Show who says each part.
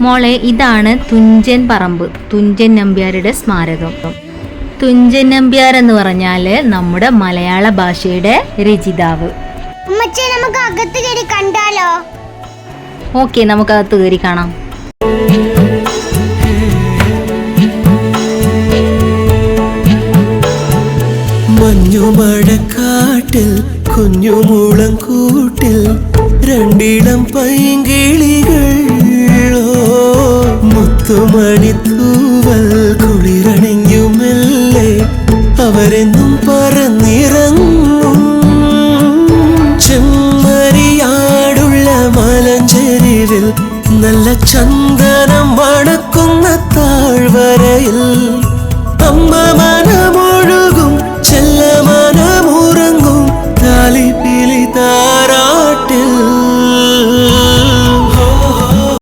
Speaker 1: മോളെ ഇതാണ് തുഞ്ചൻ പറമ്പ്. തുഞ്ചൻ നമ്പ്യാരുടെ സ്മാരകം. തുഞ്ചൻ നമ്പ്യാർ എന്ന് പറഞ്ഞാൽ നമ്മുടെ മലയാള ഭാഷയുടെ രചിതാവ്.
Speaker 2: നമുക്ക് അകത്ത് കയറി കണ്ടാലോ?
Speaker 1: ഓക്കെ നമുക്കകത്ത് കയറി കാണാം.
Speaker 3: മഞ്ഞുമഴക്കാട്ടിൽ കുഞ്ഞുമൂളം കൂട്ടിൽ രണ്ടിടം പൈങ്കിളികൾ. മുത്തുമണി തൂവൽ കുളിരണിഞ്ഞുമല്ലേ? അവരെന്നും പറന്നിറങ്ങും. ചെമ്മരിയാടുള്ള മലഞ്ചെരിവിൽ നല്ല ചന്ദനം വണക്കുന്ന താഴ്വരയിൽ അമ്മ മനമൊഴുകും